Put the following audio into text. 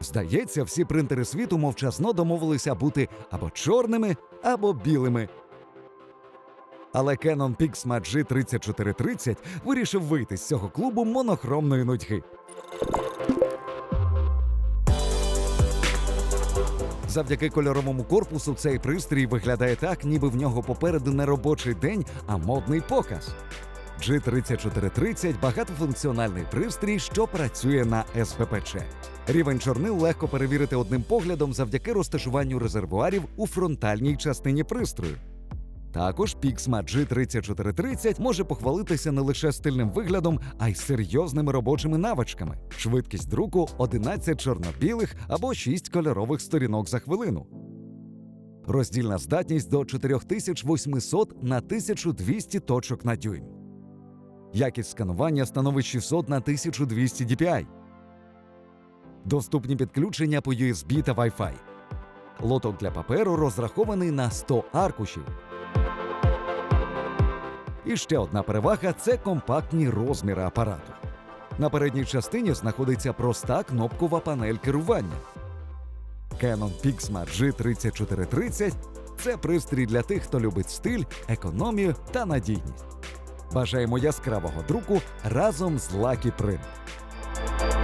Здається, всі принтери світу мовчазно домовилися бути або чорними, або білими. Але Canon Pixma G3430 вирішив вийти з цього клубу монохромної нудьги. Завдяки кольоровому корпусу цей пристрій виглядає так, ніби в нього попереду не робочий день, а модний показ. G3430 – багатофункціональний пристрій, що працює на СППЧ. Рівень чорнил легко перевірити одним поглядом завдяки розташуванню резервуарів у фронтальній частині пристрою. Також Pixma G3430 може похвалитися не лише стильним виглядом, а й серйозними робочими навичками. Швидкість друку 11 чорно-білих або 6 кольорових сторінок за хвилину. Роздільна здатність до 4800 на 1200 точок на дюйм. Якість сканування становить 600 на 1200 DPI. Доступні підключення по USB та Wi-Fi. Лоток для паперу розрахований на 100 аркушів. І ще одна перевага це компактні розміри апарату. На передній частині знаходиться проста кнопкова панель керування. Canon Pixma G3430 це пристрій для тих, хто любить стиль, економію та надійність. Бажаємо яскравого друку разом з Lucky Print!